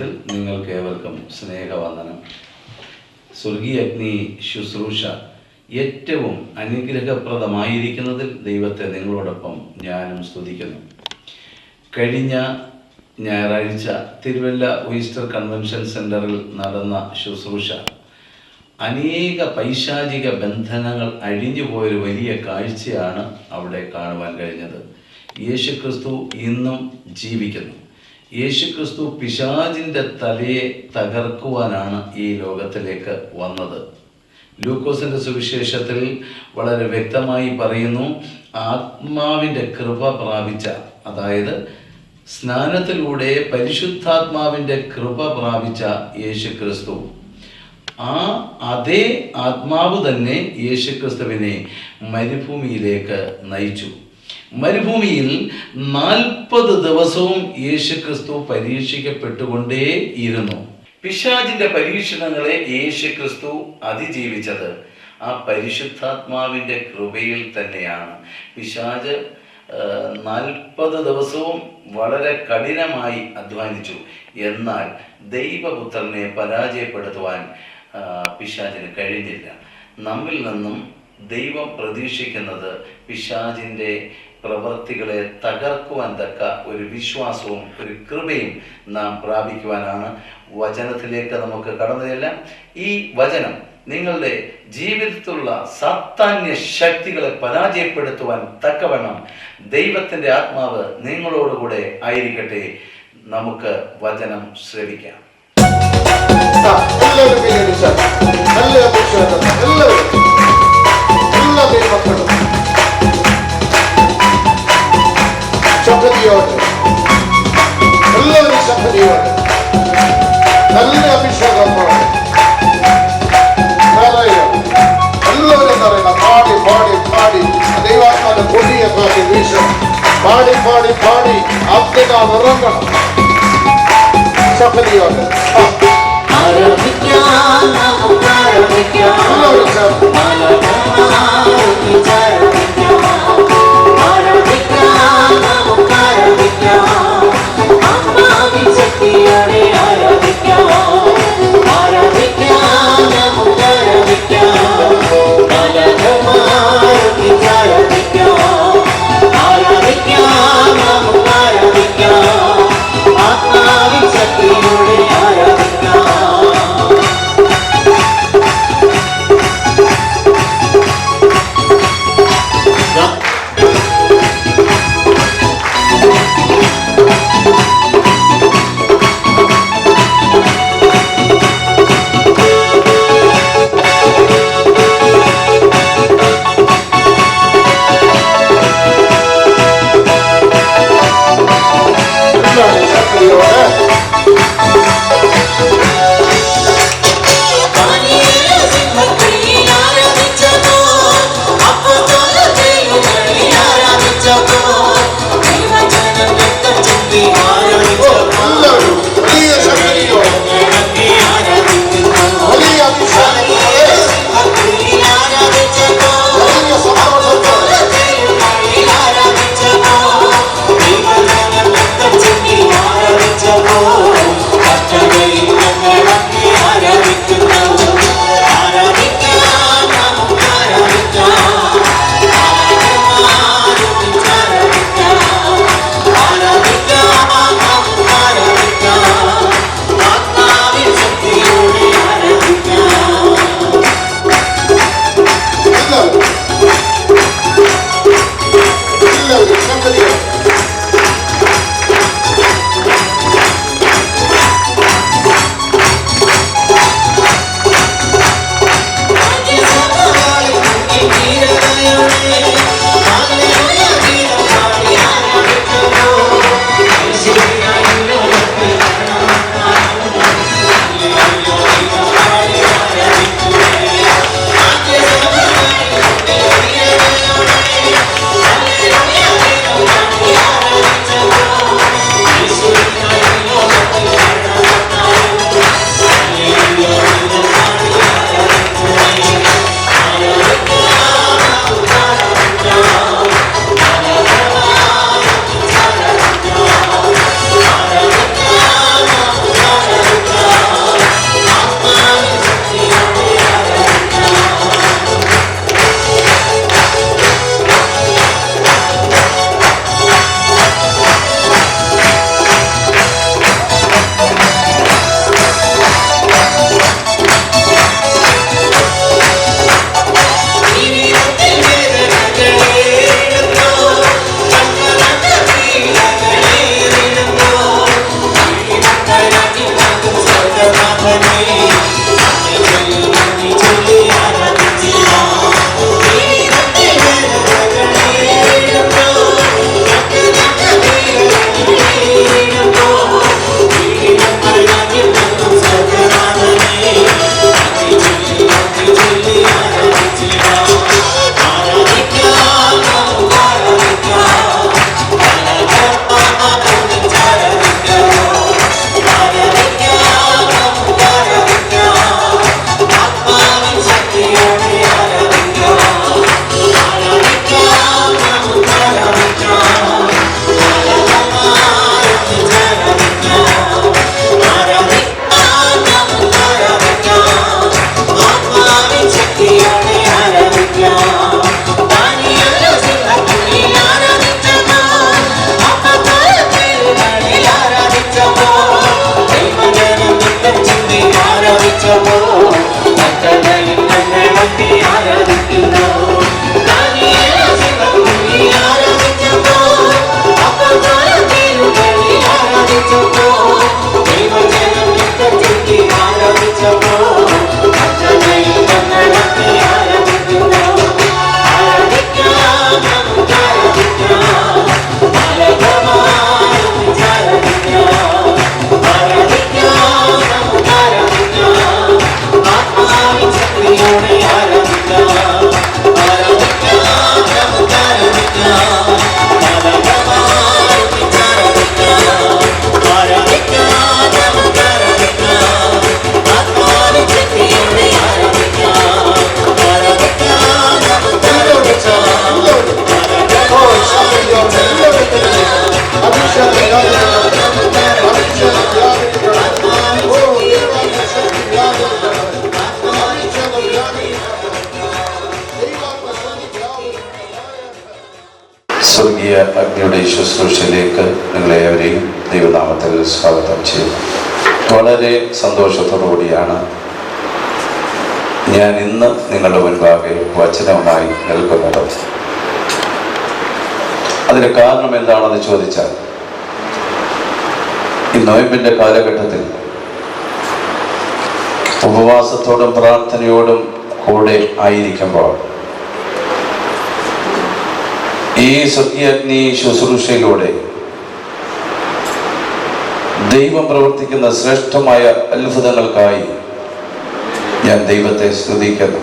ധന്യനാമത്തിൽ നിങ്ങൾക്ക് ഏവർക്കും സ്നേഹവന്ദനം. സ്വർഗീയ അഗ്നി ശുശ്രൂഷ ഏറ്റവും അനുഗ്രഹപ്രദമായിരിക്കുന്നതിൽ ദൈവത്തെ നിങ്ങളോടൊപ്പം ഞാനും സ്തുതിക്കുന്നു. കഴിഞ്ഞ ഞായറാഴ്ച തിരുവല്ല ഓയിസ്റ്റർ കൺവെൻഷൻ സെന്ററിൽ നടന്ന ശുശ്രൂഷ അനേക പൈശാചിക ബന്ധനങ്ങൾ അഴിഞ്ഞുപോയൊരു വലിയ കാഴ്ചയാണ് അവിടെ കാണുവാൻ കഴിഞ്ഞത്. യേശുക്രിസ്തു ഇന്നും ജീവിക്കുന്നു. യേശുക്രിസ്തു പിശാചിന്റെ തലയെ തകർക്കുവാനാണ് ഈ ലോകത്തിലേക്ക് വന്നത്. ലൂക്കോസിന്റെ സുവിശേഷത്തിൽ വളരെ വ്യക്തമായി പറയുന്നു ആത്മാവിന്റെ കൃപ പ്രാപിച്ച അതായത് സ്നാനത്തിലൂടെ പരിശുദ്ധാത്മാവിന്റെ കൃപ പ്രാപിച്ച യേശുക്രിസ്തു. ആ അതേ ആത്മാവ് തന്നെ യേശുക്രിസ്തുവിനെ മരുഭൂമിയിലേക്ക് നയിച്ചു. മരുഭൂമിയിൽ നാൽപ്പത് ദിവസവും യേശുക്രിസ്തു പരീക്ഷിക്കപ്പെട്ടുകൊണ്ടേ ഇരുന്നു പിശാചിന്റെ പരീക്ഷണങ്ങളെ യേശുക്രിസ്തു അതിജീവിച്ചത്. ആ പരിശുദ്ധാത്മാവിന്റെ കൃപയിൽ തന്നെയാണ്. പിശാജ് നാൽപ്പത് ദിവസവും വളരെ കഠിനമായി അധ്വാനിച്ചു. എന്നാൽ ദൈവപുത്രനെ പരാജയപ്പെടുത്തുവാൻ പിശാചിന് കഴിഞ്ഞില്ല. നമ്മിൽ നിന്നും ദൈവം പ്രതീക്ഷിക്കുന്നത് പിശാചിന്റെ പ്രവൃത്തികളെ തകർക്കുവാൻ തക്ക ഒരു വിശ്വാസവും ഒരു കൃപയും നാം പ്രാപിക്കുവാനാണ് വചനത്തിലേക്ക് നമുക്ക് കടന്നു ചെല്ലാം. ഈ വചനം നിങ്ങളുടെ ജീവിതത്തിലുള്ള സത്താന്യ ശക്തികളെ പരാജയപ്പെടുത്തുവാൻ തക്കവണ്ണം ദൈവത്തിന്റെ ആത്മാവ് നിങ്ങളോടുകൂടെ ആയിരിക്കട്ടെ. നമുക്ക് വചനം ശ്രവിക്കാം. എല്ലാവരും എല്ലാ ദൈവമക്കളും ശബ്ദതയോടെ എല്ലാവരും ശബ്ദതയോടെ നല്ല അഭിഷേകത്തോടെ നിറയും. എല്ലാവരും നിറയണം പാടി പാടി പാടി ദൈവാത്മാവിന്റെ കൊടിയ പാടി വീശും പാടി പാടി പാടി അബ്ദുനാം ഇറങ്ങണം ശബ്ദതയോടെ ആ ആരാധിക്കാം നമുക്ക് ആരാധിക്കാം എല്ലാവരും Happy birthday. വളരെ സന്തോഷത്തോടുകൂടിയാണ്. ഞാൻ ഇന്ന് നിങ്ങളുടെ മുൻപാകെ വചനവുമായി നിൽക്കുന്നത്. അതിന് കാരണം എന്താണെന്ന് ചോദിച്ചാൽ ഈ നോയമ്പിന്റെ കാലഘട്ടത്തിൽ ഉപവാസത്തോടും പ്രാർത്ഥനയോടും കൂടെ ആയിരിക്കുമ്പോൾ ഈ സ്വർഗീയഗ്നി ശുശ്രൂഷയിലൂടെ ദൈവം പ്രവർത്തിക്കുന്ന ശ്രേഷ്ഠമായ അത്ഭുതങ്ങൾക്കായി ഞാൻ ദൈവത്തെ സ്തുതിക്കുന്നു.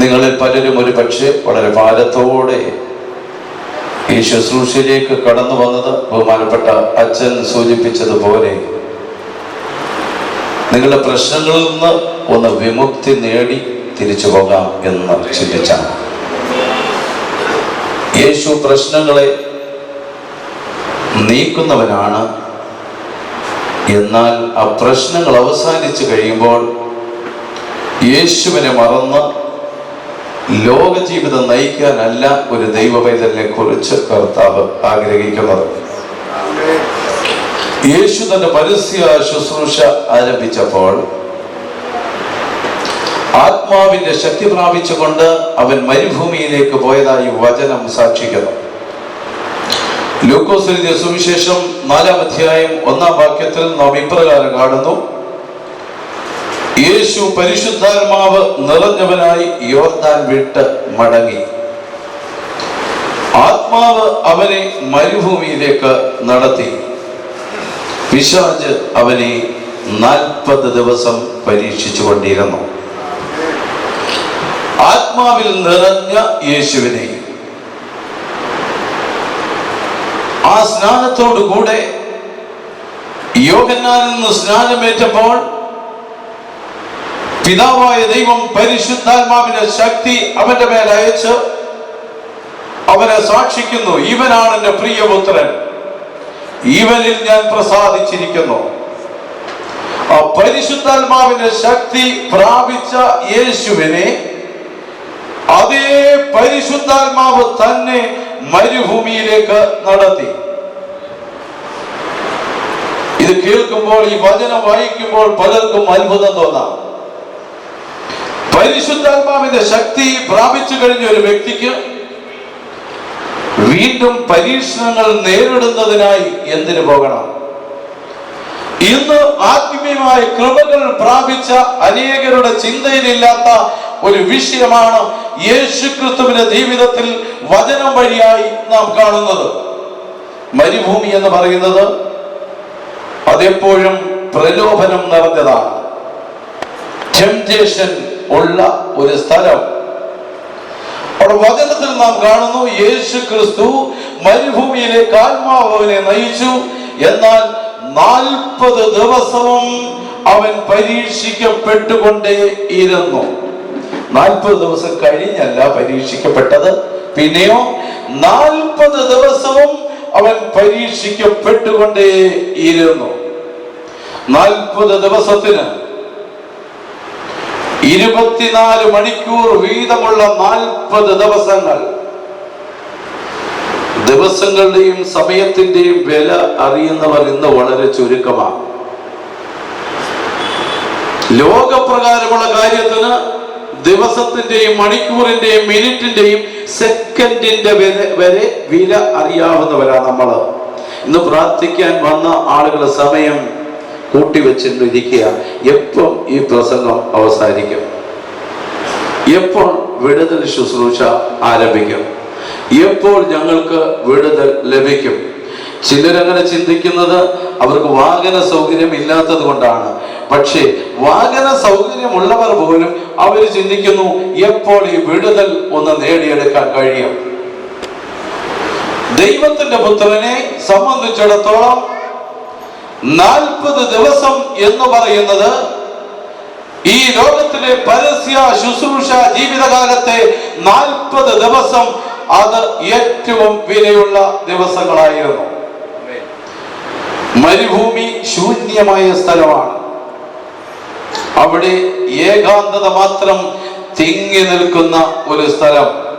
നിങ്ങളിൽ പലരും ഒരു പക്ഷേ വളരെ ഭാരത്തോടെ ഈ ശുശ്രൂഷയിലേക്ക് കടന്നു വന്നത് ബഹുമാനപ്പെട്ട അച്ഛൻ സൂചിപ്പിച്ചതുപോലെ നിങ്ങളുടെ പ്രശ്നങ്ങളിൽ നിന്ന് ഒന്ന് വിമുക്തി നേടി തിരിച്ചു പോകാം എന്ന് ചിന്തിച്ചാണ്. യേശു പ്രശ്നങ്ങളെ നീക്കുന്നവനാണ്. എന്നാൽ ആ പ്രശ്നങ്ങൾ അവസാനിച്ചു കഴിയുമ്പോൾ യേശുവിനെ മറന്ന് ലോക ജീവിതം നയിക്കാനല്ല ഒരു ദൈവ പൈതലിനെ കുറിച്ച് കർത്താവ് ആഗ്രഹിക്കുന്നത്. യേശു തന്റെ പരസ്യ ശുശ്രൂഷ ആരംഭിച്ചപ്പോൾ ആത്മാവിന്റെ ശക്തി പ്രാപിച്ചുകൊണ്ട് അവൻ മരുഭൂമിയിലേക്ക് പോയതായി വചനം സാക്ഷിക്കുന്നു. ലൂക്കോസ് എഴുതിയ സുവിശേഷം നാലാം അധ്യായം ഒന്നാം വാക്യത്തിൽ നാം ഇപ്രകാരം കാണുന്നു. യേശു പരിശുദ്ധാത്മാവ് നിറഞ്ഞവനായി യോർദാൻ വിട്ട് മടങ്ങി. ആത്മാവ് അവനെ മരുഭൂമിയിലേക്ക് നടത്തി. പിശാജ് അവനെ നാൽപ്പത് ദിവസം പരീക്ഷിച്ചു കൊണ്ടിരുന്നു ആത്മാവിൽ നിറഞ്ഞ യേശുവിനെ ആ സ്നാനത്തോടു കൂടെ യോഗന്നാനിൽ നിന്ന് സ്നാനമേറ്റപ്പോൾ പിതാവായ ദൈവം പരിശുദ്ധാത്മാവിന്റെ ശക്തി അവന്റെ മേൽ അയച്ച് അവനെ സാക്ഷിക്കുന്നു. ഇവനാണ് എന്റെ പ്രിയപുത്രൻ. ഇവനിൽ ഞാൻ പ്രസാദിച്ചിരിക്കുന്നു. ആ പരിശുദ്ധാത്മാവിന്റെ ശക്തി പ്രാപിച്ച യേശുവിനെ അതേ പരിശുദ്ധാത്മാവ് തന്നെ മരുഭൂമിയിലേക്ക് നടത്തി. കേൾക്കുമ്പോൾ ഈ വചനം വായിക്കുമ്പോൾ പലർക്കും അത്ഭുതം തോന്നാം. പരിശുദ്ധാത്മാവിന്റെ ശക്തി പ്രാപിച്ചു കഴിഞ്ഞ ഒരു വ്യക്തിക്ക് വീണ്ടും പരീക്ഷണങ്ങൾ നേരിടുന്നതിനായി എന്തിനു പോകണം? ഇന്ന് ആത്മീയമായ കൃപകൾ പ്രാപിച്ച അനേകരുടെ ചിന്തയിലില്ലാത്ത ഒരു വിഷയമാണ് യേശു ക്രിസ്തുവിന്റെ ജീവിതത്തിൽ വചനം വഴിയായി നാം കാണുന്നത്. മരുഭൂമി എന്ന് പറയുന്നത് അതെപ്പോഴും പ്രലോഭനം നിറഞ്ഞതാണ് ടെംപ്റ്റേഷൻ ഉള്ള ഒരു സ്ഥലം. അവിടെ വചനത്തിൽ നാം കാണുന്നു യേശു ക്രിസ്തു മരുഭൂമിയിലേക്ക് കാൽമാവനെ നയിച്ചു. എന്നാൽ നാൽപ്പത് ദിവസവും അവൻ പരീക്ഷിക്കപ്പെട്ടുകൊണ്ടേ ഇരുന്നു. നാൽപ്പത് ദിവസം കഴിഞ്ഞല്ല പരീക്ഷിക്കപ്പെട്ടത്. പിന്നെയോ നാൽപ്പത് ദിവസവും അവൻ പരീക്ഷിക്കപ്പെട്ടുകൊണ്ടേ ഇരുന്നു. നാൽപ്പത് ദിവസത്തിന് ഇരുപത്തിനാല് മണിക്കൂർ വീതമുള്ള നാൽപ്പത് ദിവസങ്ങൾ ദിവസങ്ങളുടെയും സമയത്തിന്റെയും വില അറിയുന്നവർ ഇന്ന് വളരെ ചുരുക്കമാണ്. ലോകപ്രകാരമുള്ള കാര്യത്തിന് ദിവസത്തിന്റെയും മണിക്കൂറിന്റെയും മിനിറ്റിന്റെയും സെക്കൻഡിന്റെ വരെ വില അറിയാവുന്നവരാണ് നമ്മൾ ഇന്ന് പ്രാർത്ഥിക്കാൻ വന്ന ആളുകളുടെ സമയം കൂട്ടിവെച്ചിട്ടിരിക്കുക എപ്പം ഈ പ്രസംഗം അവസാനിക്കും? എപ്പോൾ വിടുതൽ ശുശ്രൂഷ ആരംഭിക്കും? എപ്പോൾ ഞങ്ങൾക്ക് വിടുതൽ ലഭിക്കും? ചിലരങ്ങനെ ചിന്തിക്കുന്നത് അവർക്ക് വാഹന സൗകര്യം ഇല്ലാത്തത് കൊണ്ടാണ് പക്ഷേ വാഹന സൗകര്യമുള്ളവർ പോലും അവർ ചിന്തിക്കുന്നു എപ്പോൾ ഈ വിടുതൽ ഒന്ന് നേടിയെടുക്കാൻ കഴിയും. ദൈവത്തിന്റെ പുത്രനെ സംബന്ധിച്ചിടത്തോളം നാൽപ്പത് ദിവസം എന്ന് പറയുന്നത് ഈ ലോകത്തിലെ പരസ്യ ശുശ്രൂഷ ജീവിതകാലത്തെ നാൽപ്പത് ദിവസം അത് ഏറ്റവും വിലയുള്ള ദിവസങ്ങളായിരുന്നു. മരുഭൂമി ശൂന്യമായ സ്ഥലമാണ്. അവിടെ ഏകാന്തത മാത്രം തിങ്ങി നിൽക്കുന്ന ഒരു സ്ഥലം.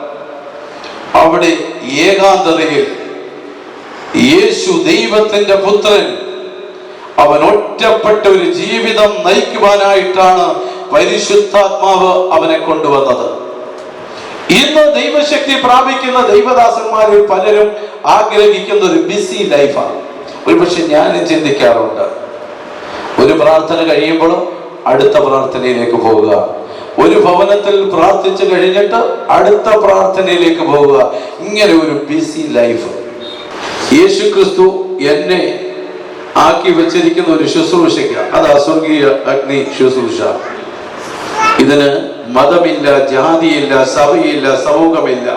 അവിടെ ഏകാന്തതയിൽ യേശു ദൈവത്തിന്റെ പുത്രൻ അവൻ ഒറ്റപ്പെട്ട ഒരു ജീവിതം നയിക്കുവാനായിട്ടാണ് പരിശുദ്ധാത്മാവ് അവനെ കൊണ്ടുവന്നത്. ഇന്ന് ദൈവശക്തി പ്രാപിക്കുന്ന ദൈവദാസന്മാരിൽ പലരും ആഗ്രഹിക്കുന്ന ഒരു ബിസി ലൈഫാണ്. ഒരുപക്ഷെ ഞാനും ചിന്തിക്കാറുണ്ട്. ഒരു പ്രാർത്ഥന കഴിയുമ്പോൾ അടുത്ത പ്രാർത്ഥനയിലേക്ക് പോവുക. ഒരു ഭവനത്തിൽ പ്രാർത്ഥിച്ചു കഴിഞ്ഞിട്ട് അടുത്ത പ്രാർത്ഥനയിലേക്ക് പോവുക. ഇങ്ങനെ ഒരു ബിസി ലൈഫ് യേശു ക്രിസ്തു എന്നെ ആക്കി വെച്ചിരിക്കുന്ന ഒരു ശുശ്രൂഷയ്ക്ക്. അത് അസ്വർഗീയ അഗ്നി ശുശ്രൂഷ. ഇതിന് മതമില്ല ജാതിയില്ല സഭയില്ല സമൂഹമില്ല.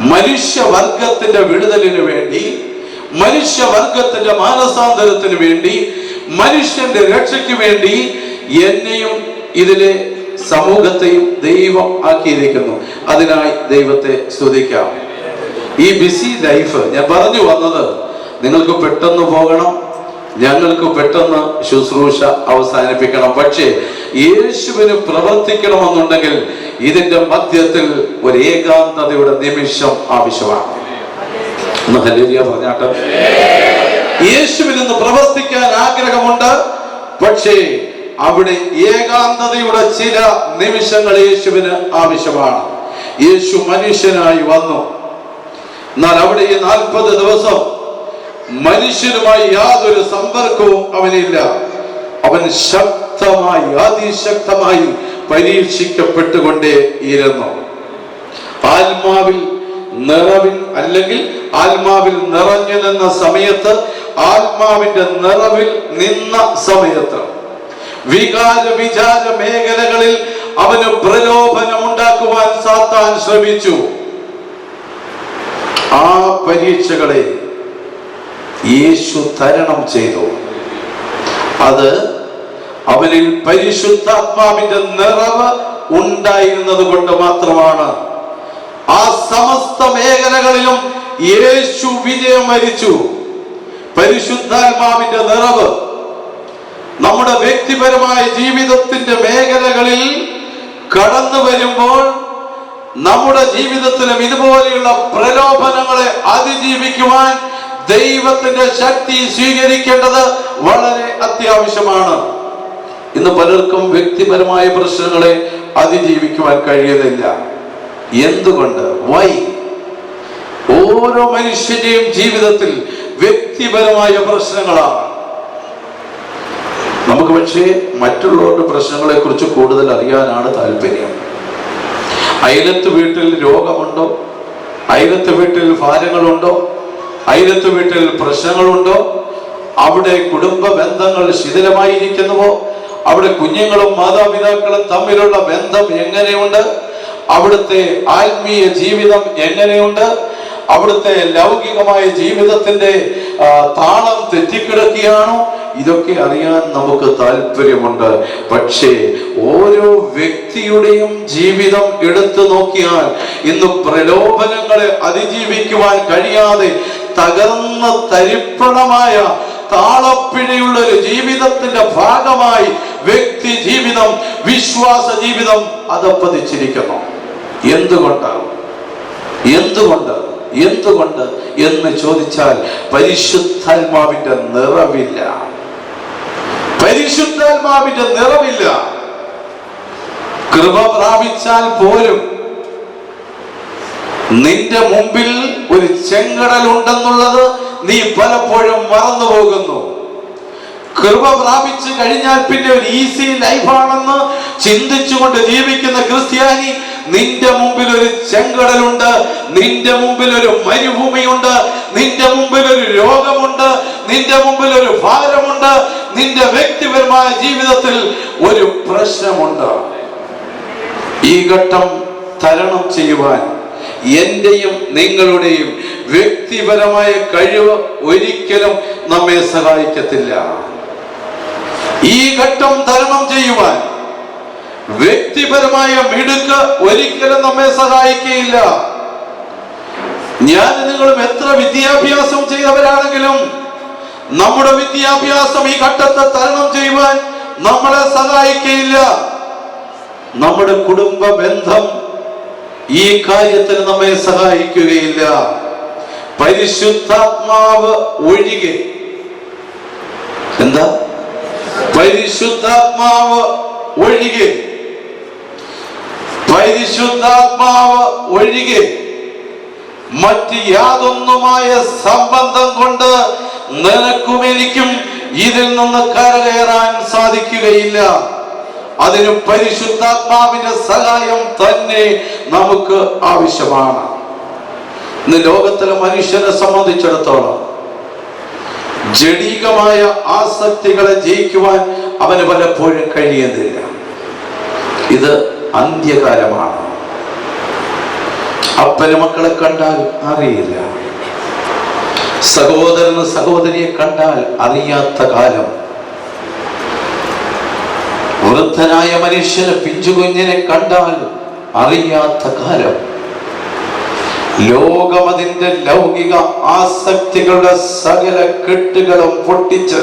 മനുഷ്യവർഗത്തിന്റെ വിടുതലിന് വേണ്ടി മനുഷ്യവർഗത്തിന്റെ മാനസാന്തരത്തിന് വേണ്ടി മനുഷ്യന്റെ രക്ഷയ്ക്ക് വേണ്ടി എന്നെയും ഇതിലെ സമൂഹത്തെയും ദൈവം ആക്കിയിരിക്കുന്നു. അതിനായി ദൈവത്തെ സ്തുതിക്കാം. ഈ ബിസി ലൈഫ് ഞാൻ പറഞ്ഞു വന്നത് നിങ്ങൾക്ക് പെട്ടെന്ന് പോകണം ഞങ്ങൾക്ക് പെട്ടെന്ന് ശുശ്രൂഷ അവസാനിപ്പിക്കണം. പക്ഷേ യേശുവിന് പ്രവർത്തിക്കണമെന്നുണ്ടെങ്കിൽ ഇതിന്റെ മധ്യത്തിൽ ഒരു ഏകാന്തതയുടെ നിമിഷം ആവശ്യമാണ്. പറഞ്ഞാട്ടെ. യേശുവിൽ നിന്ന് പ്രവർത്തിക്കാൻ ആഗ്രഹമുണ്ട് പക്ഷേ അവിടെ ഏകാന്തതയുടെ ചില നിമിഷങ്ങൾ യേശുവിന് ആവശ്യമാണ്. യേശു മനുഷ്യനായി വന്നു. എന്നാൽ അവിടെ ഈ നാൽപ്പത് ദിവസം മനുഷ്യനുമായി യാതൊരു സമ്പർക്കവും അവനില്ല. അവൻ ശക്തമായി അതിശക്തമായി പരീക്ഷിക്കപ്പെട്ടുകൊണ്ടേ ഇരുന്നു. ആത്മാവിൽ നിറവിൽ അല്ലെങ്കിൽ ആത്മാവിൽ നിറഞ്ഞു നിന്ന സമയത്ത് ആത്മാവിന്റെ നിറവിൽ നിന്ന സമയത്ത് വികാര വിചാര മേഖലകളിൽ അവന് പ്രലോഭനം ഉണ്ടാക്കുവാൻ സാത്താൻ ശ്രമിച്ചു. ആ പരീക്ഷകളെ യേശു തരണം ചെയ്തു. അത് അവനിൽ പരിശുദ്ധാത്മാവിന്റെ നിറവ് ഉണ്ടായിരുന്നത് കൊണ്ട് മാത്രമാണ്. ആ സമസ്ത മേഖലകളിലും യേശു വിജയം വരിച്ചു. പരിശുദ്ധാത്മാവിന്റെ നിറവ് നമ്മുടെ വ്യക്തിപരമായ ജീവിതത്തിന്റെ മേഖലകളിൽ കടന്നു വരുമ്പോൾ നമ്മുടെ ജീവിതത്തിലും ഇതുപോലെയുള്ള പ്രലോഭനങ്ങളെ അതിജീവിക്കുവാൻ ദൈവത്തിന്റെ ശക്തി സ്വീകരിക്കേണ്ടത് വളരെ അത്യാവശ്യമാണ്. ഇന്ന് പലർക്കും വ്യക്തിപരമായ പ്രശ്നങ്ങളെ അതിജീവിക്കുവാൻ കഴിയുന്നില്ല. എന്തുകൊണ്ട്? വൈ ഓരോ മനുഷ്യന്റെയും ജീവിതത്തിൽ വ്യക്തിപരമായ പ്രശ്നങ്ങളാണ്. നമുക്ക് പക്ഷേ മറ്റുള്ളവരുടെ പ്രശ്നങ്ങളെ കുറിച്ച് കൂടുതൽ അറിയാനാണ് താല്പര്യം. അയലത്ത് വീട്ടിൽ രോഗമുണ്ടോ? അയലത്ത് വീട്ടിൽ ഭാരങ്ങളുണ്ടോ? അയലത്ത് വീട്ടിൽ പ്രശ്നങ്ങളുണ്ടോ? അവിടെ കുടുംബ ബന്ധങ്ങൾ ശിഥിലമായിരിക്കുന്നുവോ? അവിടെ കുഞ്ഞുങ്ങളും മാതാപിതാക്കളും തമ്മിലുള്ള ബന്ധം എങ്ങനെയുണ്ട്? അവിടുത്തെ ആത്മീയ ജീവിതം എങ്ങനെയുണ്ട്? അവിടുത്തെ ലൗകികമായ ജീവിതത്തിന്റെ താളം തെറ്റിക്കിടക്കുകയാണോ? ഇതൊക്കെ അറിയാൻ നമുക്ക് താല്പര്യമുണ്ട്. പക്ഷേ ഓരോ വ്യക്തിയുടെയും ജീവിതം എടുത്തു നോക്കിയാൽ ഇന്ന് പ്രലോഭനങ്ങളെ അതിജീവിക്കുവാൻ കഴിയാതെ തകർന്ന തരിപ്പണമായ താളപ്പിഴയുള്ള ഒരു ജീവിതത്തിന്റെ ഭാഗമായി വ്യക്തി ജീവിതം വിശ്വാസ ജീവിതം അതപ്പതിച്ചിരിക്കുന്നു എന്തുകൊണ്ടാണ്? എന്തുകൊണ്ട്? എന്തുകൊണ്ട്? എന്ന് ചോദിച്ചാൽ പരിശുദ്ധാത്മാവിന്റെ നിറവില്ല. പരിശുദ്ധാത്മാവിന്റെ നിറവില്ല. കൃപ പ്രാപിച്ചാൽ പോലും നിന്റെ മുമ്പിൽ ഒരു ചെങ്കടൽ ഉണ്ടെന്നുള്ളത് നീ പലപ്പോഴും മറന്നു പോകുന്നു. കൃപ പ്രാപിച്ചു കഴിഞ്ഞാൽ പിന്നെ ഒരു ഈസി ലൈഫാണെന്ന് ചിന്തിച്ചുകൊണ്ട് ജീവിക്കുന്ന ക്രിസ്ത്യാനി നിന്റെ മുമ്പിൽ ഒരു ചെങ്കടലുണ്ട് നിന്റെ മുമ്പിൽ ഒരു മരുഭൂമിയുണ്ട് നിന്റെ മുമ്പിൽ ഒരു രോഗമുണ്ട് നിന്റെ മുമ്പിൽ ഒരു ഭാരമുണ്ട് നിന്റെ വ്യക്തിപരമായ ജീവിതത്തിൽ ഒരു പ്രശ്നമുണ്ട്. ഈ ഘട്ടം തരണം ചെയ്യുവാൻ എന്റെയും നിങ്ങളുടെയും വ്യക്തിപരമായ കഴിവ് ഒരിക്കലും നമ്മെ സഹായിക്കത്തില്ല. ഈ ഘട്ടം തരണം ചെയ്യുവാൻ വ്യക്തിപരമായ മിടുക്ക് ഒരിക്കലും നമ്മെ സഹായിക്കുകയില്ല. ഞാൻ നിങ്ങളും എത്ര വിദ്യാഭ്യാസം ചെയ്തവരാണെങ്കിലും നമ്മുടെ വിദ്യാഭ്യാസം ഈ ഘട്ടത്തെ തരണം ചെയ്യുവാൻ നമ്മളെ സഹായിക്കയില്ല. നമ്മുടെ കുടുംബ ബന്ധം ഈ കാര്യത്തിൽ നമ്മെ സഹായിക്കുകയില്ല. പരിശുദ്ധാത്മാവ് ഒഴികെ. എന്താ? പരിശുദ്ധാത്മാവ് ഒഴികെ. പരിശുദ്ധാത്മാവ് ഒഴികെ. മറ്റ് യാതൊന്നുമായ സംബന്ധം കൊണ്ട് നിനക്കും എനിക്കും ഇതിൽ നിന്ന് കരകയറാൻ സാധിക്കുകയില്ല. അതിന് പരിശുദ്ധാത്മാവിന്റെ സഹായം തന്നെ നമുക്ക് ആവശ്യമാണ്. ഇന്ന് ലോകത്തിലെ മനുഷ്യനെ സംബന്ധിച്ചിടത്തോളം ജഡീകമായ ആസക്തികളെ ജയിക്കുവാൻ അവന് പലപ്പോഴും കഴിയുന്നില്ല. ഇത് അന്ത്യകാലമാണ്. അപ്പന് മക്കളെ കണ്ടാൽ അറിയില്ല. സഹോദരന് സഹോദരിയെ കണ്ടാൽ അറിയാത്ത കാലം. വൃദ്ധനായ മനുഷ്യന് പിഞ്ചുകുഞ്ഞിനെ കണ്ടാൽ അറിയാത്ത കാലം. ലോകമതിന്റെ ലൗകിക ആസക്തികളുടെ സകല കെട്ടുകളും പൊട്ടിച്ച്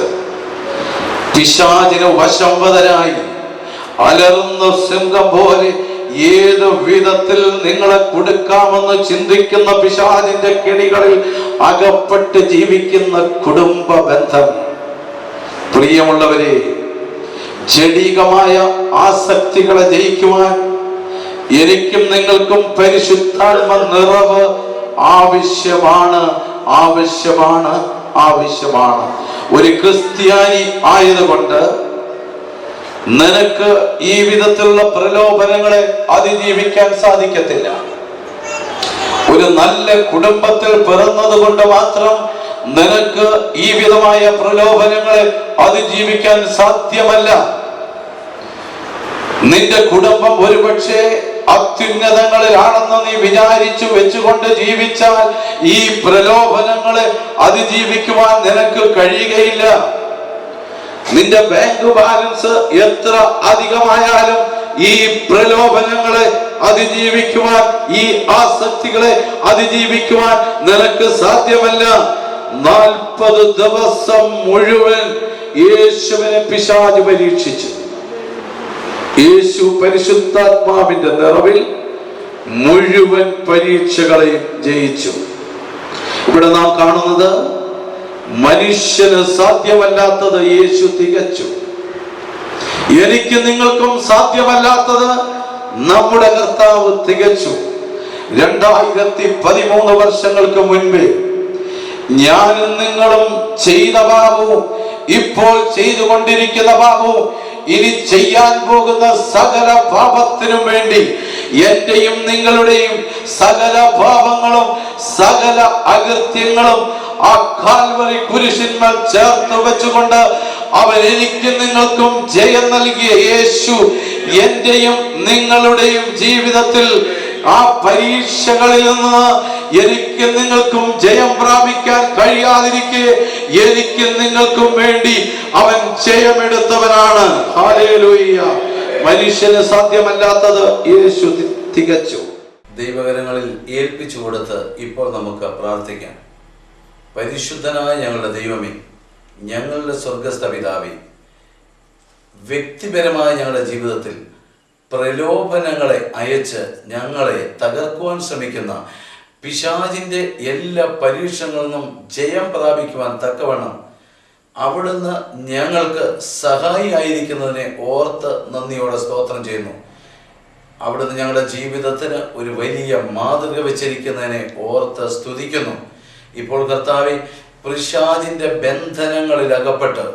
പിശാചിന് വശംവതനായി അലർന്ന സിംഹം പോലെ ഏത് വിധത്തിൽ നിങ്ങളെ കൊടുക്കാമെന്ന് ചിന്തിക്കുന്ന പിശാചിന്റെ കെണികളിൽ അകപ്പെട്ട് ജീവിക്കുന്ന കുടുംബ ബന്ധം. പ്രിയമുള്ളവരെ ജടീകമായ ആസക്തികളെ ജയിക്കുവാൻ എനിക്കും നിങ്ങൾക്കും പരിശുദ്ധാത്മ നിറവ് ആവശ്യമാണ് ആവശ്യമാണ് ആവശ്യമാണ്. ഒരു ക്രിസ്ത്യാനി ആയതുകൊണ്ട് നിനക്ക് ഈ വിധത്തിലുള്ള പ്രലോഭനങ്ങളെ അതിജീവിക്കാൻ സാധിക്കത്തില്ല. ഒരു നല്ല കുടുംബത്തിൽ പിറന്നത് കൊണ്ട് മാത്രം നിനക്ക് ഈ വിധമായ പ്രലോഭനങ്ങളെ അതിജീവിക്കാൻ സാധ്യമല്ല. നിന്റെ കുടുംബം ഒരുപക്ഷെ അത്യുന്നതങ്ങളിലാണെന്ന് നീ വിചാരിച്ചു വെച്ചുകൊണ്ട് ജീവിച്ചാൽ ഈ പ്രലോഭനങ്ങളെ അതിജീവിക്കുവാൻ നിനക്ക് കഴിയുകയില്ല. നിന്റെ ബാങ്ക് ബാലൻസ് എത്ര അധികമായാലും ഈ പ്രലോഭനങ്ങളെ അതിജീവിക്കുവാൻ ഈ ആസക്തികളെ അതിജീവിക്കുവാൻ നിനക്ക് സാധ്യമല്ല. നാൽപ്പത് ദിവസം മുഴുവൻ യേശുവിനെ പിശാജ് പരീക്ഷിച്ചു. യേശു പരിശുദ്ധാത്മാവിന്റെ നിറവിൽ മുഴുവൻ പരീക്ഷകളെയും ജയിച്ചു. ഇവിടെ നാം കാണുന്നത് മനുഷ്യന് സാധ്യമല്ലാത്തത് യേശു തികച്ചു. എനിക്ക് നിങ്ങൾക്കും സാധ്യമല്ലാത്തത് നമ്മുടെ കർത്താവ് തികച്ചു. രണ്ടായിരത്തി പതിമൂന്ന് വർഷങ്ങൾക്ക് മുൻപേ ഞാനും നിങ്ങളും ചെയ്ത പാപവും ഇപ്പോൾ ചെയ്തുകൊണ്ടിരിക്കുന്ന പാപവും ഇനി ചെയ്യാൻ പോകുന്ന സകല പാപത്തിനും വേണ്ടി എന്റെയും നിങ്ങളുടെയും സകല പാപങ്ങളും സകല അകൃത്യങ്ങളും ആ കാൽവറി കുരിശിന്മേൽ ചേർത്ത് വെച്ചുകൊണ്ട് അവൻ എനിക്ക് നിങ്ങൾക്കും ജയം നൽകിയ യേശു എന്റെയും നിങ്ങളുടെയും ജീവിതത്തിൽ ആ പരീക്ഷകളിൽ നിന്ന് എനിക്ക് നിങ്ങൾക്കും ജയം പ്രാപിക്കാൻ കഴിയാതിരിക്കെ എനിക്ക് നിങ്ങൾക്കും വേണ്ടി അവൻ ജയമെടുത്തവനാണ്. മനുഷ്യന് സാധ്യമല്ലാത്തത് യേശു തികച്ചു. ദൈവകരങ്ങളിൽ ഏൽപ്പിച്ചു കൊടുത്ത് ഇപ്പോൾ നമുക്ക് പ്രാർത്ഥിക്കാം. പരിശുദ്ധനായ ഞങ്ങളുടെ ദൈവമേ ഞങ്ങളുടെ സ്വർഗസ്ഥ പിതാവേ വ്യക്തിപരമായ ഞങ്ങളുടെ ജീവിതത്തിൽ പ്രലോഭനങ്ങളെ അയച്ച് ഞങ്ങളെ തകർക്കുവാൻ ശ്രമിക്കുന്ന പിശാചിന്റെ എല്ലാ പരീക്ഷണങ്ങളിൽ നിന്നും ജയം പ്രാപിക്കുവാൻ തക്കവണ്ണം അവിടുന്ന് ഞങ്ങൾക്ക് സഹായിയായിരിക്കുന്നതിനെ ഓർത്ത് നന്ദിയോടെ സ്തോത്രം ചെയ്യുന്നു. അവിടുന്ന് ഞങ്ങളുടെ ജീവിതത്തിന് ഒരു വലിയ മാതൃക വെച്ചിരിക്കുന്നതിനെ ഓർത്ത് സ്തുതിക്കുന്നു. ഇപ്പോൾ കർത്താവ് പിശാചിന്റെ ബന്ധനങ്ങളിൽ അകപ്പെട്ട്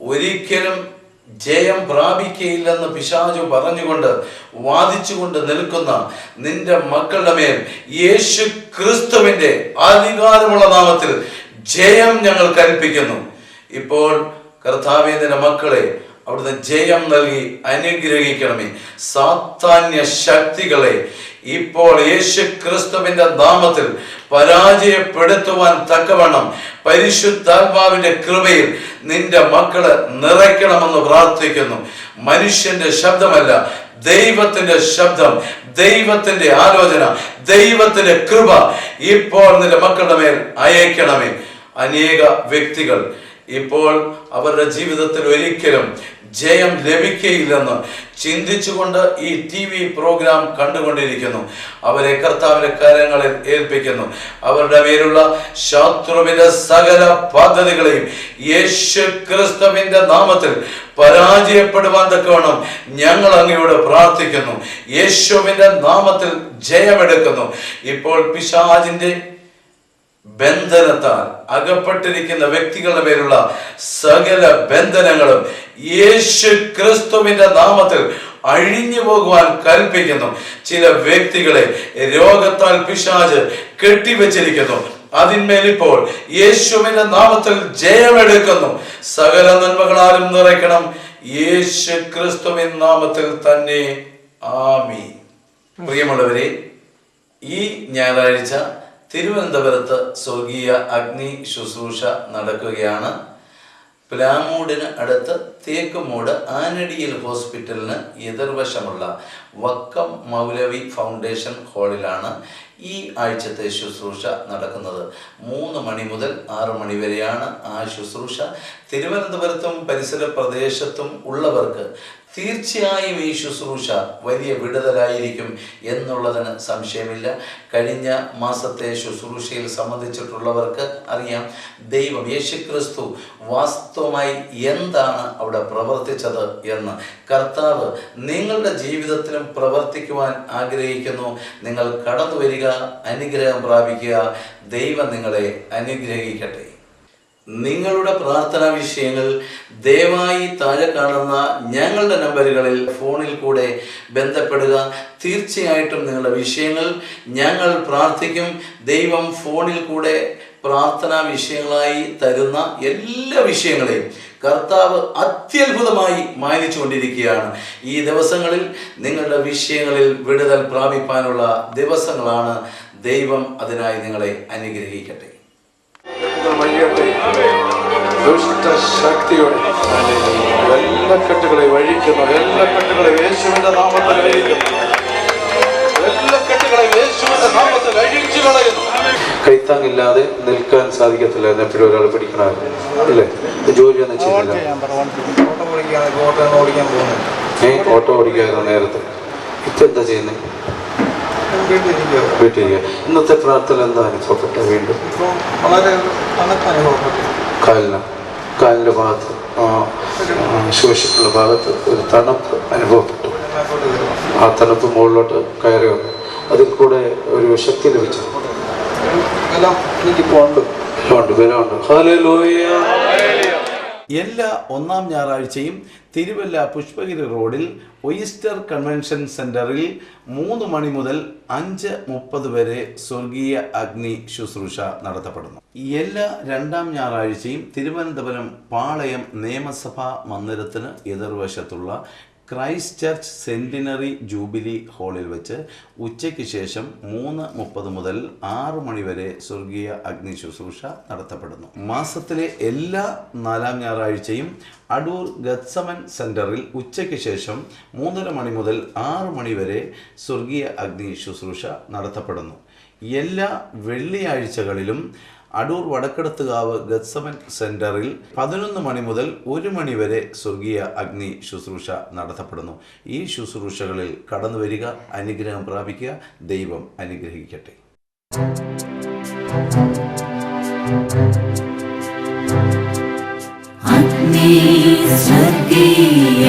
ഒരിക്കലും ജയം പ്രാപിക്കയില്ലെന്ന് പിശാചു പറഞ്ഞുകൊണ്ട് വാദിച്ചുകൊണ്ട് നിൽക്കുന്ന നിന്റെ മക്കളുടെ മേൽ യേശു ക്രിസ്തുവിന്റെ അധികാരമുള്ള നാമത്തിൽ ജയം ഞങ്ങൾ കൽപ്പിക്കുന്നു. ഇപ്പോൾ കർത്താവേന്ദ്ര മക്കളെ അവിടുന്ന് ജയം നൽകി അനുഗ്രഹിക്കണമേ. സാത്താന്യ ശക്തികളെ ഇപ്പോൾ യേശു ക്രിസ്തുവിന്റെ നാമത്തിൽ പരാജയപ്പെടുത്തുവാൻ തക്കവണ്ണം പരിശുദ്ധാത്മാവിന്റെ കൃപയിൽ നിന്റെ മക്കളെ നിറയ്ക്കണമെന്ന് പ്രാർത്ഥിക്കുന്നു. മനുഷ്യന്റെ ശബ്ദമല്ല ദൈവത്തിന്റെ ശബ്ദം ദൈവത്തിന്റെ ആലോചന ദൈവത്തിന്റെ കൃപ ഇപ്പോൾ നിന്റെ മക്കളുടെ മേൽ അയക്കണമേ. അനേക വ്യക്തികൾ ഇപ്പോൾ അവരുടെ ജീവിതത്തിൽ ഒരിക്കലും ജയം ലഭിക്കുകയില്ലെന്ന് ചിന്തിച്ചുകൊണ്ട് ഈ ടി വി പ്രോഗ്രാം കണ്ടുകൊണ്ടിരിക്കുന്നു. അവരെ കർത്താവിന്റെ കരങ്ങളിൽ ഏൽപ്പിക്കുന്നു. അവരുടെ മേലുള്ള ശത്രുവിന്റെ സകല പദ്ധതികളെയും യേശു ക്രിസ്തുവിന്റെ നാമത്തിൽ പരാജയപ്പെടുവാൻ തക്കവണ്ണം ഞങ്ങൾ അങ്ങയോട് പ്രാർത്ഥിക്കുന്നു. യേശുവിന്റെ നാമത്തിൽ ജയമെടുക്കുന്നു. ഇപ്പോൾ പിശാജിന്റെ ബന്ധനത്താൽ അകപ്പെട്ടിരിക്കുന്ന വ്യക്തികളുടെ പേരുള്ള സകല ബന്ധനങ്ങളും യേശു ക്രിസ്തുവിന്റെ നാമത്തിൽ അഴിഞ്ഞു പോകുവാൻ കൽപ്പിക്കുന്നു. ചില വ്യക്തികളെ രോഗത്താൽ പിശാജ് കെട്ടിവെച്ചിരിക്കുന്നു. അതിന്മേൽ ഇപ്പോൾ യേശുവിന്റെ നാമത്തിൽ ജയമെടുക്കുന്നു. സകല നന്മകളാലും നിറയ്ക്കണം. യേശു ക്രിസ്തുവിൻ നാമത്തിൽ തന്നെ. ആമി പ്രിയമുള്ളവരെ ഈ ഞായറാഴ്ച തിരുവനന്തപുരത്ത് സ്വർഗീയ അഗ്നി ശുശ്രൂഷ നടക്കുകയാണ്. പ്ലാമൂടിന് അടുത്ത് തേക്കുമൂട് ആനടിയിൽ ഹോസ്പിറ്റലിന് എതിർവശമുള്ള വക്കം മൗലവി ഫൗണ്ടേഷൻ ഹാളിലാണ് ഈ ആഴ്ചത്തെ ശുശ്രൂഷ നടക്കുന്നത്. മൂന്ന് മണി മുതൽ ആറ് മണി വരെയാണ് ആ ശുശ്രൂഷ. തിരുവനന്തപുരത്തും പരിസര പ്രദേശത്തും ഉള്ളവർക്ക് തീർച്ചയായും ഈ ശുശ്രൂഷ വലിയ വിടുതലായിരിക്കും എന്നുള്ളതിന് സംശയമില്ല. കഴിഞ്ഞ മാസത്തെ ശുശ്രൂഷയിൽ സംബന്ധിച്ചിട്ടുള്ളവർക്ക് അറിയാം ദൈവം യേശുക്രിസ്തു വാസ്തവമായി എന്താണ് അവിടെ പ്രവർത്തിച്ചത് എന്ന്. കർത്താവ് നിങ്ങളുടെ ജീവിതത്തിലും പ്രവർത്തിക്കുവാൻ ആഗ്രഹിക്കുന്നു. നിങ്ങൾ കടന്നു വരിക അനുഗ്രഹം പ്രാപിക്കുക. ദൈവം നിങ്ങളെ അനുഗ്രഹിക്കട്ടെ. നിങ്ങളുടെ പ്രാർത്ഥനാ വിഷയങ്ങൾ ദയവായി താഴെ കാണുന്ന ഞങ്ങളുടെ നമ്പറുകളിൽ ഫോണിൽ കൂടെ ബന്ധപ്പെടുക. തീർച്ചയായിട്ടും നിങ്ങളുടെ വിഷയങ്ങൾ ഞങ്ങൾ പ്രാർത്ഥിക്കും. ദൈവം ഫോണിൽ കൂടെ പ്രാർത്ഥനാ വിഷയങ്ങളായി തരുന്ന എല്ലാ വിഷയങ്ങളെയും കർത്താവ് അത്യത്ഭുതമായി മാനിച്ചുകൊണ്ടിരിക്കുകയാണ്. ഈ ദിവസങ്ങളിൽ നിങ്ങളുടെ വിഷയങ്ങളിൽ വിടുതൽ പ്രാപിപ്പാനുള്ള ദിവസങ്ങളാണ്. ദൈവം അതിനായി നിങ്ങളെ അനുഗ്രഹിക്കട്ടെ. വഴിയട്ടെ ദുഷ്ടശക്തിയുടെ വെള്ളക്കെട്ടുകളെ കെട്ടുകളെ വഴിക്കുന്നു വെള്ളക്കെട്ടുകളെ യേശുവിന്റെ നാമത്തിൽ യേശുവിന്റെ നാമത്തിൽ അഴിച്ചു കളയുന്നു. കൈത്താങ്ങില്ലാതെ നിൽക്കാൻ സാധിക്കത്തില്ല എന്ന് എപ്പോഴും ഒരാൾ പഠിക്കണമായിരുന്നു അല്ലേ ജോലി ഒന്നും ചെയ്യുന്നില്ല. ഓട്ടോ ഓടിക്കാൻ ഓട്ടം ഓടിക്കാൻ പോകുന്നത് ഏ ഓട്ടോ ഓടിക്കായിരുന്നു നേരത്തെ. ഇപ്പൊ എന്താ ചെയ്യുന്നത് ഇന്നത്തെ പ്രാർത്ഥന എന്താ? അനുഭവപ്പെട്ട വീണ്ടും? വളരെ കാലിന് കാലിന്റെ ഭാഗത്ത് ശോഷിപ്പുള്ള ഭാഗത്ത് ഒരു തണുപ്പ് അനുഭവപ്പെട്ടു. ആ തണുപ്പ് മുകളിലോട്ട് കയറി വന്നു. അതിൽ കൂടെ ഒരു ശക്തി ലഭിച്ചു. ഉണ്ട് ബലമുണ്ട്. ഹല്ലേലൂയ. എല്ലാ ഒന്നാം ഞായറാഴ്ചയും തിരുവല്ല പുഷ്പഗിരി റോഡിൽ ഒയിസ്റ്റർ കൺവെൻഷൻ സെന്ററിൽ മൂന്ന് മണി മുതൽ അഞ്ച് മുപ്പത് വരെ സ്വർഗീയ അഗ്നി ശുശ്രൂഷ നടത്തപ്പെടുന്നു. എല്ലാ രണ്ടാം ഞായറാഴ്ചയും തിരുവനന്തപുരം പാളയം നിയമസഭാ മന്ദിരത്തിന് എതിർവശത്തുള്ള ക്രൈസ്റ്റ് ചർച്ച് സെന്റിനറി ജൂബിലി ഹാളിൽ വെച്ച് ഉച്ചയ്ക്ക് ശേഷം മൂന്ന് മുപ്പത് മുതൽ ആറ് മണിവരെ സ്വർഗീയ അഗ്നി ശുശ്രൂഷ നടത്തപ്പെടുന്നു. മാസത്തിലെ എല്ലാ നാലാം ഞായറാഴ്ചയും അടൂർ ഗത്സമൻ സെന്ററിൽ ഉച്ചയ്ക്ക് ശേഷം മൂന്നര മണി മുതൽ ആറ് മണിവരെ സ്വർഗീയ അഗ്നി ശുശ്രൂഷ നടത്തപ്പെടുന്നു. എല്ലാ വെള്ളിയാഴ്ചകളിലും അടൂർ വടക്കെടുത്തുകാവ് ഗത്സമൻ സെന്ററിൽ പതിനൊന്ന് മണി മുതൽ ഒരു മണി വരെ സ്വർഗീയ അഗ്നി ശുശ്രൂഷ നടത്തപ്പെടുന്നു. ഈ ശുശ്രൂഷകളിൽ കടന്നു വരിക അനുഗ്രഹം പ്രാപിക്കുക ദൈവം അനുഗ്രഹിക്കട്ടെ. അഗ്നി സ്വർഗീയ